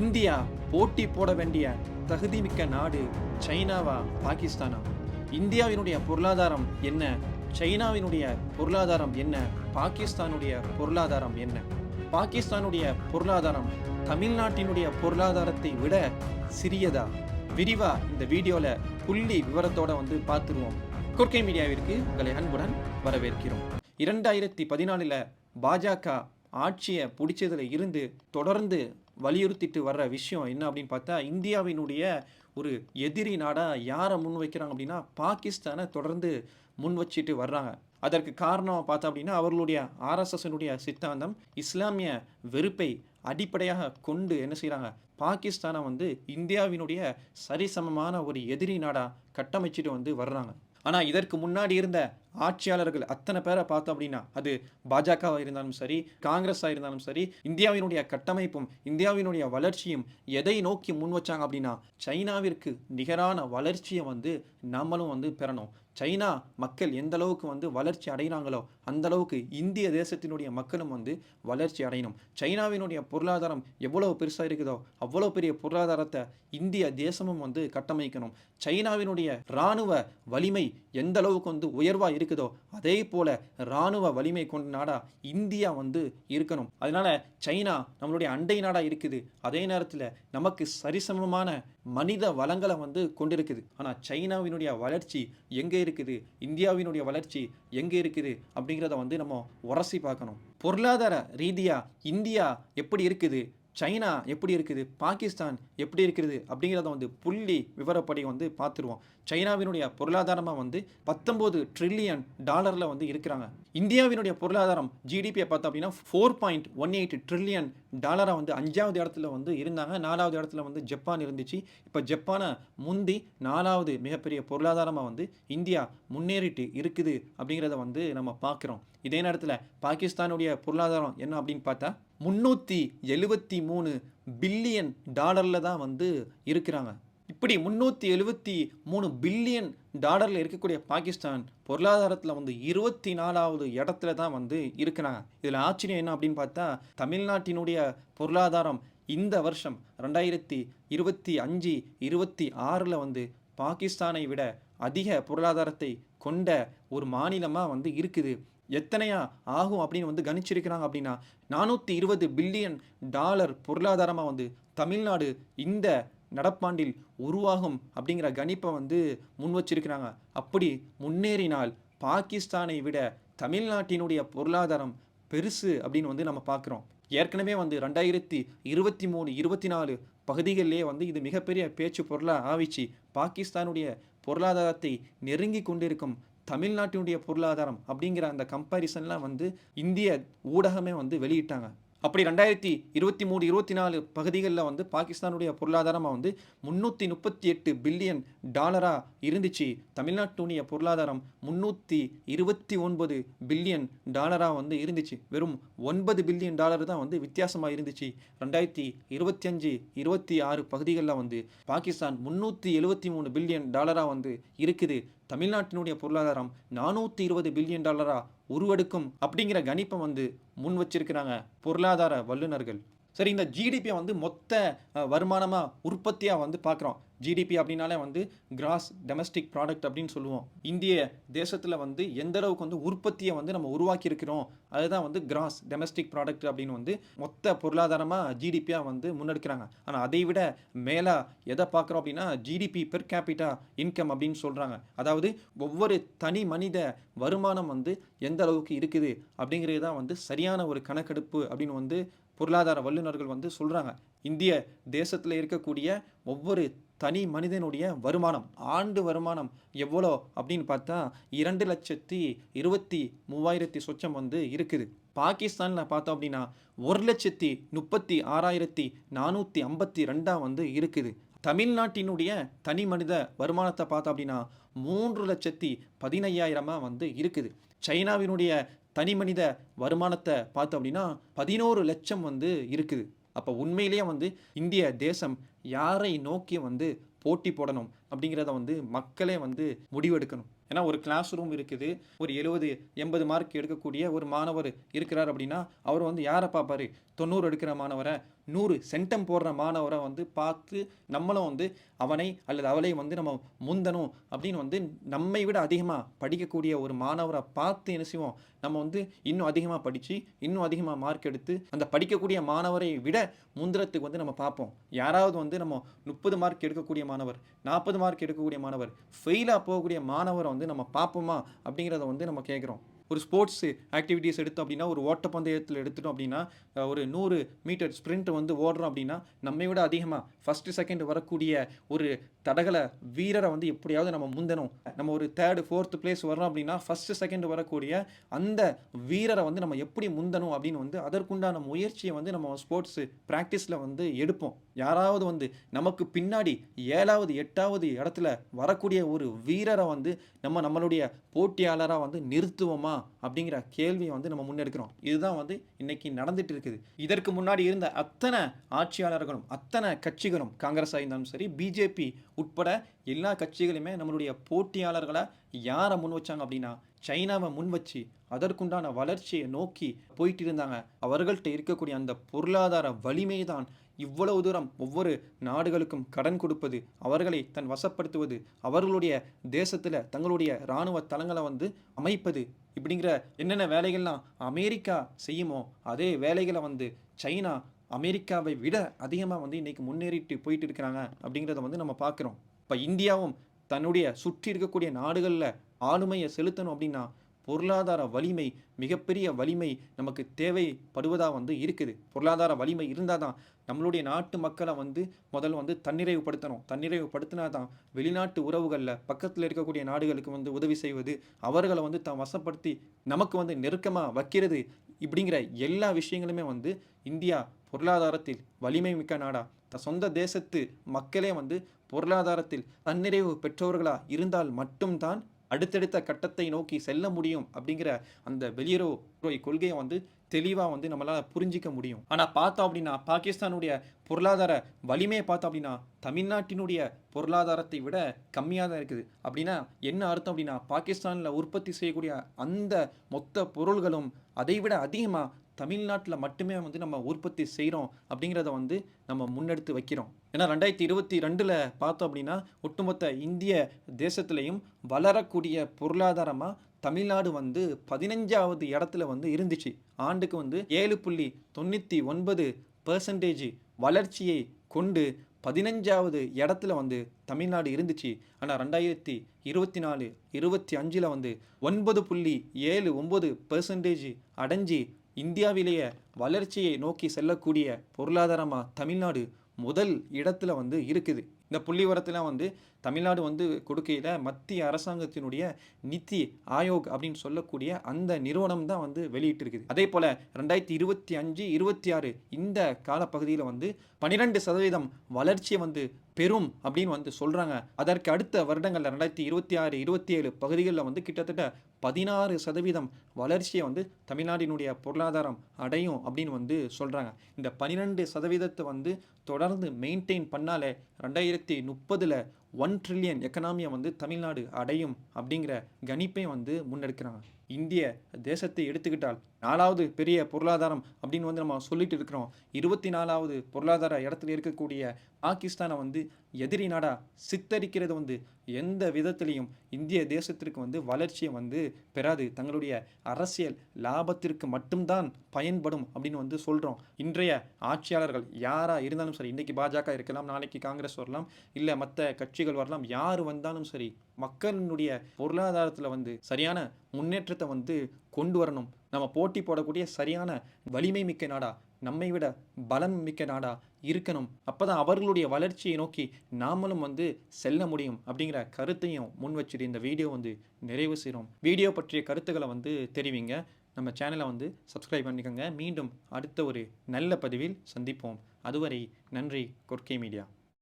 India போட்டி போட வேண்டிய தகுதிமிக்க நாடு சைனாவா பாகிஸ்தானா? இந்தியாவினுடைய பொருளாதாரம் என்ன? சைனாவினுடைய பொருளாதாரம் என்ன? பாகிஸ்தானுடைய பொருளாதாரம் என்ன? பாகிஸ்தானுடைய பொருளாதாரம் தமிழ்நாட்டினுடைய பொருளாதாரத்தை விட சிறியதா? விரிவா இந்த வீடியோவில் புள்ளி விவரத்தோட வந்து பார்த்துருவோம். குர்கை மீடியாவிற்கு உங்களை அன்புடன் வரவேற்கிறோம். இரண்டாயிரத்தி பதினாலில் பாஜக ஆட்சியை பிடிச்சதுல இருந்து தொடர்ந்து வலியுறுத்திட்டு வர்ற விஷயம் என்ன அப்படின்னு பார்த்தா இந்தியாவினுடைய ஒரு எதிரி நாடாக யாரை முன் வைக்கிறாங்க அப்படின்னா பாகிஸ்தானை தொடர்ந்து முன் வச்சுட்டு வர்றாங்க. அதற்கு காரணம் பார்த்தா அப்படின்னா அவர்களுடைய ஆர்எஸ்எஸ்னுடைய சித்தாந்தம் இஸ்லாமிய வெறுப்பை அடிப்படையாக கொண்டு என்ன செய்கிறாங்க பாகிஸ்தானை வந்து இந்தியாவினுடைய சரிசமமான ஒரு எதிரி நாடாக கட்டமைச்சிட்டு வந்து வர்றாங்க. ஆனால் இதற்கு முன்னாடி இருந்த ஆட்சியாளர்கள் அத்தனை பேரை பார்த்தோம் அப்படின்னா அது பாஜகவாக இருந்தாலும் சரி காங்கிரஸாக இருந்தாலும் சரி இந்தியாவினுடைய கட்டமைப்பும் இந்தியாவினுடைய வளர்ச்சியும் எதை நோக்கி முன் வச்சாங்க அப்படின்னா சைனாவிற்கு நிகரான வளர்ச்சியை வந்து நம்மளும் வந்து பெறணும். சைனா மக்கள் எந்த அளவுக்கு வந்து வளர்ச்சி அடைகிறாங்களோ அந்த அளவுக்கு இந்திய தேசத்தினுடைய மக்களும் வந்து வளர்ச்சி அடையணும். சைனாவினுடைய பொருளாதாரம் எவ்வளவு பெருசாக இருக்குதோ அவ்வளோ பெரிய பொருளாதாரத்தை இந்திய தேசமும் வந்து கட்டமைக்கணும். சைனாவினுடைய இராணுவ வலிமை எந்த அளவுக்கு வந்து உயர்வாக இருக்குதோ அதே போல் இராணுவ வலிமை கொண்ட நாடாக இந்தியா வந்து இருக்கணும். அதனால் சைனா நம்மளுடைய அண்டை நாடாக இருக்குது. அதே நேரத்தில் நமக்கு சரிசமமான மனித வளங்களை வந்து கொண்டிருக்குது. ஆனால் சைனாவினுடைய வளர்ச்சி எங்கே இருக்குது? இந்தியாவினுடைய வளர்ச்சி எங்கே இருக்குது? அப்படி அப்படிங்கிறத வந்து நம்ம உரசி பார்க்கணும். பொருளாதார ரீதியாக இந்தியா எப்படி இருக்குது? சைனா எப்படி இருக்குது? பாகிஸ்தான் எப்படி இருக்குது? அப்படிங்கிறத வந்து புள்ளி விவரப்படி வந்து பார்த்துருவோம். சைனாவினுடைய பொருளாதாரமாக வந்து பத்தொம்போது ட்ரில்லியன் டாலரில் வந்து இருக்கிறாங்க. இந்தியாவினுடைய பொருளாதாரம் ஜிடிபியை பார்த்தோம் அப்படின்னா four point one eight trillion டாலராக வந்து அஞ்சாவது இடத்துல வந்து இருந்தாங்க. நாலாவது இடத்துல வந்து ஜப்பான் இருந்துச்சு. இப்போ ஜப்பானை முந்தி நாலாவது மிகப்பெரிய பொருளாதாரமாக வந்து இந்தியா முன்னேறிட்டு இருக்குது அப்படிங்கிறத வந்து நம்ம பார்க்குறோம். இதே நேரத்தில் பாகிஸ்தானுடைய பொருளாதாரம் என்ன அப்படின்னு பார்த்தா முந்நூற்றி எழுபத்தி மூணு பில்லியன் டாலரில் தான் வந்து இருக்கிறாங்க. இப்படி முந்நூற்றி எழுபத்தி மூணு பில்லியன் டாலரில் இருக்கக்கூடிய பாகிஸ்தான் பொருளாதாரத்தில் வந்து இருபத்தி நாலாவது இடத்துல தான் வந்து இருக்கிறாங்க. இதில் ஆச்சரியம் என்ன அப்படின்னு பார்த்தா தமிழ்நாட்டினுடைய பொருளாதாரம் இந்த வருஷம் ரெண்டாயிரத்தி இருபத்தி அஞ்சு இருபத்தி ஆறில் வந்து பாகிஸ்தானை விட அதிக பொருளாதாரத்தை கொண்ட ஒரு மாநிலமாக வந்து இருக்குது. எத்தனையா ஆகும் அப்படின்னு வந்து கணிச்சிருக்கிறாங்க அப்படின்னா நானூற்றி இருபது பில்லியன் டாலர் பொருளாதாரமாக வந்து தமிழ்நாடு இந்த நடப்பாண்டில் உருவாகும் அப்படிங்கிற கணிப்பை வந்து முன் வச்சிருக்கிறாங்க. அப்படி முன்னேறினால் பாகிஸ்தானை விட தமிழ்நாட்டினுடைய பொருளாதாரம் பெருசு அப்படின்னு வந்து நம்ம பார்க்குறோம். ஏற்கனவே வந்து ரெண்டாயிரத்தி இருபத்தி மூணு இருபத்தி நாலு பகுதிகளிலே வந்து இது மிகப்பெரிய பேச்சு பொருளாக ஆவிச்சு பாகிஸ்தானுடைய பொருளாதாரத்தை நெருங்கி கொண்டிருக்கும் தமிழ்நாட்டினுடைய பொருளாதாரம் அப்படிங்கிற அந்த கம்பாரிசன்லாம் வந்து இந்திய ஊடகமே வந்து வெளியிட்டாங்க. அப்படி ரெண்டாயிரத்தி இருபத்தி மூணு இருபத்தி நாலு பகுதிகளில் வந்து பாகிஸ்தானுடைய பொருளாதாரமாக வந்து முந்நூற்றி முப்பத்தி எட்டு பில்லியன் டாலராக இருந்துச்சு. தமிழ்நாட்டுடைய பொருளாதாரம் முந்நூற்றி இருபத்தி ஒன்பது பில்லியன் டாலராக வந்து இருந்துச்சு. வெறும் ஒன்பது பில்லியன் டாலர் தான் வந்து வித்தியாசமாக இருந்துச்சு. ரெண்டாயிரத்தி இருபத்தி அஞ்சு இருபத்தி ஆறு பகுதிகளில் வந்து பாகிஸ்தான் முந்நூற்றி எழுபத்தி மூணு பில்லியன் டாலராக வந்து இருக்குது. தமிழ்நாட்டினுடைய பொருளாதாரம் நானூற்றி இருபது பில்லியன் டாலராக உருவெடுக்கும் அப்படிங்கிற கணிப்பை வந்து முன் வச்சிருக்கிறாங்க பொருளாதார வல்லுநர்கள். சரி இந்த ஜிடிபியை வந்து மொத்த வருமானமாக உற்பத்தியாக வந்து பார்க்குறோம் ஜிடிபி அப்படின்னாலே வந்து கிராஸ் டொமஸ்டிக் ப்ராடக்ட் அப்படின்னு சொல்லுவோம். இந்திய தேசத்தில் வந்து எந்த அளவுக்கு வந்து உற்பத்தியை வந்து நம்ம உருவாக்கி இருக்கிறோம் அதுதான் வந்து கிராஸ் டொமஸ்டிக் ப்ராடக்ட் அப்படின்னு வந்து மொத்த பொருளாதாரமாக ஜிடிபியாக வந்து முன்னெடுக்கிறாங்க. ஆனால் அதை விட மேலே எதை பார்க்குறோம் அப்படின்னா ஜிடிபி பெர் கேபிட்டா இன்கம் அப்படின்னு சொல்கிறாங்க அதாவது ஒவ்வொரு தனி மனித வருமானம் வந்து எந்த அளவுக்கு இருக்குது அப்படிங்கிறது தான் வந்து சரியான ஒரு கணக்கெடுப்பு அப்படின்னு வந்து பொருளாதார வல்லுநர்கள் வந்து சொல்கிறாங்க இந்திய தேசத்தில் இருக்கக்கூடிய ஒவ்வொரு தனி மனிதனுடைய வருமானம் ஆண்டு வருமானம் எவ்வளோ அப்படின்னு பார்த்தா இரண்டு லட்சத்தி இருபத்தி மூவாயிரத்தி சொச்சம் வந்து இருக்குது. பாகிஸ்தானில் பார்த்தோம் அப்படின்னா ஒரு லட்சத்தி முப்பத்தி ஆறாயிரத்தி நானூற்றி ஐம்பத்தி ரெண்டாக வந்து இருக்குது. தமிழ்நாட்டினுடைய தனி மனித வருமானத்தை பார்த்தோம் அப்படின்னா மூன்று லட்சத்தி பதினையாயிரமாக வந்து இருக்குது. சைனாவினுடைய தனி மனித வருமானத்தை பார்த்தோம் அப்படின்னா பதினோரு லட்சம் வந்து இருக்குது. அப்போ உண்மையிலேயே வந்து இந்திய தேசம் யாரை நோக்கி வந்து போட்டி போடணும் அப்படிங்கிறத வந்து மக்களே வந்து முடிவெடுக்கணும். ஏன்னா ஒரு கிளாஸ் ரூம் இருக்குது ஒரு எழுபது எண்பது மார்க் எடுக்கக்கூடிய ஒரு மாணவர் இருக்கிறார் அப்படின்னா அவர் வந்து யாரை பார்ப்பாரு? தொண்ணூறு எடுக்கிற மாணவரை நூறு சென்டம் போடுற மாணவரை வந்து பார்த்து நம்மளும் வந்து அவனை அல்லது அவளை வந்து நம்ம முந்தணும் அப்படின்னு வந்து நம்மை விட அதிகமாக படிக்கக்கூடிய ஒரு மாணவரை பார்த்து என்ன செய்வோம்? நம்ம வந்து இன்னும் அதிகமாக படித்து இன்னும் அதிகமாக மார்க் எடுத்து அந்த படிக்கக்கூடிய மாணவரை விட முந்திரத்துக்கு வந்து நம்ம பார்ப்போம். யாராவது வந்து நம்ம முப்பது மார்க் எடுக்கக்கூடிய மாணவர் நாற்பது மார்க் எடுக்கக்கூடிய மாணவர் ஃபெயிலாக போகக்கூடிய மாணவரை வந்து நம்ம பார்ப்போமா அப்படிங்கிறத வந்து நம்ம கேட்குறோம். ஒரு ஸ்போர்ட்ஸ் ஆக்டிவிட்டீஸ் எடுத்தோம் அப்படின்னா ஒரு ஓட்டப்பந்தயத்தில் எடுத்துட்டோம் அப்படின்னா ஒரு நூறு மீட்டர் ஸ்ப்ரிண்ட் வந்து ஓடுறோம் அப்படின்னா நம்மை விட அதிகமாக ஃபஸ்ட்டு செகண்ட் வரக்கூடிய ஒரு தடகள வீரரை வந்து எப்படியாவது நம்ம முந்தணும். நம்ம ஒரு தேர்டு ஃபோர்த்து பிளேஸ் வரணும் அப்படின்னா ஃபஸ்ட்டு செகண்ட் வரக்கூடிய அந்த வீரரை வந்து நம்ம எப்படி முந்தணும் அப்படின்னு வந்து அதற்குண்டான முயற்சியை வந்து நம்ம ஸ்போர்ட்ஸ் ப்ராக்டிஸில் வந்து எடுப்போம். யாராவது வந்து நமக்கு பின்னாடி ஏழாவது எட்டாவது இடத்துல வரக்கூடிய ஒரு வீரரை வந்து நம்ம நம்மளுடைய போட்டியாளராக வந்து நிறுத்துவோமா அப்படிங்கிற கேள்வியை வந்து நம்ம முன்னெடுக்கிறோம். இதுதான் வந்து இன்னைக்கு நடந்துட்டு இருக்குது. இதற்கு முன்னாடி இருந்த அத்தனை ஆட்சியாளர்களும் அத்தனை கட்சிகளும் காங்கிரஸாக இருந்தாலும் சரி பிஜேபி உட்பட எல்லா கட்சிகளுமே நம்மளுடைய போட்டியாளர்களை யாரை முன் வச்சாங்க அப்படின்னா சைனாவை முன் வச்சு அதற்குண்டான வளர்ச்சியை நோக்கி போயிட்டு இருந்தாங்க அவர்கள்ட்ட இருக்கக்கூடிய அந்த பொருளாதார வலிமை தான் இவ்வளவு தூரம் ஒவ்வொரு நாடுகளுக்கும் கடன் கொடுப்பது அவர்களை தன் வசப்படுத்துவது அவர்களுடைய தேசத்தில் தங்களுடைய இராணுவ தளங்களை வந்து அமைப்பது இப்படிங்கிற என்னென்ன வேலைகள்லாம் அமெரிக்கா செய்யுமோ அதே வேலைகளை வந்து சைனா அமெரிக்காவை விட அதிகமாக வந்து இன்றைக்கி முன்னேறிட்டு போயிட்டு இருக்கிறாங்க அப்படிங்கிறத வந்து நம்ம பார்க்குறோம். இப்போ இந்தியாவும் தன்னுடைய சுற்றி இருக்கக்கூடிய நாடுகளில் ஆளுமையை செலுத்தணும் அப்படின்னா பொருளாதார வலிமை மிகப்பெரிய வலிமை நமக்கு தேவைப்படுவதாக வந்து இருக்குது. பொருளாதார வலிமை இருந்தால் தான் நம்மளுடைய நாட்டு மக்களை வந்து முதல்ல வந்து தன்னிறைவுபடுத்தணும். தன்னிறைவுபடுத்தினா தான் வெளிநாட்டு உறவுகளில் பக்கத்தில் இருக்கக்கூடிய நாடுகளுக்கு வந்து உதவி செய்வது அவர்களை வந்து தான் வசப்படுத்தி நமக்கு வந்து நெருக்கமாக வைக்கிறது இப்படிங்கிற எல்லா விஷயங்களுமே வந்து இந்தியா பொருளாதாரத்தில் வலிமை மிக்க நாடா. தன் சொந்த தேசத்து மக்களே வந்து பொருளாதாரத்தில் தன்னிறைவு பெற்றவர்களாக இருந்தால் மட்டும்தான் அடுத்தடுத்த கட்டத்தை நோக்கி செல்ல முடியும் அப்படிங்கிற அந்த வெளியுறவு கொள்கையை வந்து தெளிவாக வந்து நம்மளால் புரிஞ்சிக்க முடியும். ஆனால் பார்த்தோம் அப்படின்னா பாகிஸ்தானுடைய பொருளாதார வலிமையை பார்த்தோம் அப்படின்னா தமிழ்நாட்டினுடைய பொருளாதாரத்தை விட கம்மியாக தான் இருக்குது. அப்படின்னா என்ன அர்த்தம் அப்படின்னா பாகிஸ்தானில் உற்பத்தி செய்யக்கூடிய அந்த மொத்த பொருள்களும் அதை விட அதிகமாக தமிழ்நாட்டில் மட்டுமே வந்து நம்ம உற்பத்தி செய்கிறோம் அப்படிங்கிறத வந்து நம்ம முன்னெடுத்து வைக்கிறோம். ஏன்னா ரெண்டாயிரத்தி இருபத்தி ரெண்டில் பார்த்தோம் அப்படின்னா ஒட்டுமொத்த இந்திய தேசத்துலேயும் வளரக்கூடிய பொருளாதாரமாக தமிழ்நாடு வந்து பதினஞ்சாவது இடத்துல வந்து இருந்துச்சு. ஆண்டுக்கு வந்து ஏழு புள்ளி தொண்ணூற்றி ஒன்பது பர்சன்டேஜ் வளர்ச்சியை கொண்டு பதினஞ்சாவது இடத்துல வந்து தமிழ்நாடு இருந்துச்சு. ஆனால் ரெண்டாயிரத்தி இருபத்தி நாலு இருபத்தி அஞ்சில் வந்து ஒன்பது புள்ளி ஏழு ஒம்பது பர்சன்டேஜ் அடைஞ்சி இந்தியாவிலேயே வளர்ச்சியை நோக்கி செல்லக்கூடிய பொருளாதாரமாக தமிழ்நாடு முதல் இடத்துல வந்து இருக்குது. இந்த புள்ளிவரத்தெலாம் வந்து தமிழ்நாடு வந்து கொடுக்கையில் மத்திய அரசாங்கத்தினுடைய நித்தி ஆயோக் அப்படின்னு சொல்லக்கூடிய அந்த நிறுவனம் தான் வந்து வெளியிட்டிருக்குது. அதே போல் ரெண்டாயிரத்தி இருபத்தி அஞ்சு இருபத்தி ஆறு இந்த காலப்பகுதியில் வந்து பன்னிரெண்டு சதவீதம் வளர்ச்சியை வந்து பெறும் அப்படின்னு வந்து சொல்கிறாங்க அதற்கு அடுத்த வருடங்களில் ரெண்டாயிரத்தி இருபத்தி ஆறு இருபத்தி ஏழு பகுதிகளில் வந்து கிட்டத்தட்ட பதினாறு சதவீதம் வளர்ச்சியை வந்து தமிழ்நாட்டினுடைய பொருளாதாரம் அடையும் அப்படின்னு வந்து சொல்கிறாங்க இந்த பன்னிரெண்டு சதவீதத்தை வந்து தொடர்ந்து மெயின்டைன் பண்ணாலே ரெண்டாயிரத்தி முப்பதில் ஒன் ட்ரில்லியன் எக்கனாமியை வந்து தமிழ்நாடு அடையும் அப்படிங்கிற கணிப்பை வந்து முன்னெடுக்கிறாங்க. இந்திய தேசத்தை எடுத்துக்கிட்டால் நாலாவது பெரிய பொருளாதாரம் அப்படின்னு வந்து நம்ம சொல்லிட்டு இருக்கிறோம். இருபத்தி நாலாவது பொருளாதார இடத்துல இருக்கக்கூடிய பாகிஸ்தானை வந்து எதிரி நாடாக சித்தரிக்கிறது வந்து எந்த விதத்திலையும் இந்திய தேசத்திற்கு வந்து வளர்ச்சியை வந்து பெறாது. தங்களுடைய அரசியல் லாபத்திற்கு மட்டும்தான் பயன்படும் அப்படின்னு வந்து சொல்கிறோம் இன்றைய ஆட்சியாளர்கள் யாராக இருந்தாலும் சரி இன்றைக்கி பாஜக இருக்கலாம் நாளைக்கு காங்கிரஸ் வரலாம் இல்லை மற்ற கட்சிகள் வரலாம் யார் வந்தாலும் சரி மக்களினுடைய பொருளாதாரத்தில் வந்து சரியான முன்னேற்றத்தை வந்து கொண்டு வரணும். நம்ம போட்டி போடக்கூடிய சரியான வலிமை மிக்க நாடா நம்மை விட பலம் மிக்க நாடா இருக்கணும். அப்போ தான் அவர்களுடைய வளர்ச்சியை நோக்கி நாமளும் வந்து செல்ல முடியும் அப்படிங்கிற கருத்தையும் முன் வச்சுட்டு இந்த வீடியோ வந்து நிறைவு செய்கிறோம் வீடியோ பற்றிய கருத்துக்களை வந்து தெரிவிங்க. நம்ம சேனலை வந்து சப்ஸ்கிரைப் பண்ணிக்கோங்க. மீண்டும் அடுத்த ஒரு நல்ல பதிவில் சந்திப்போம். அதுவரை நன்றி கொர்க்கே மீடியா.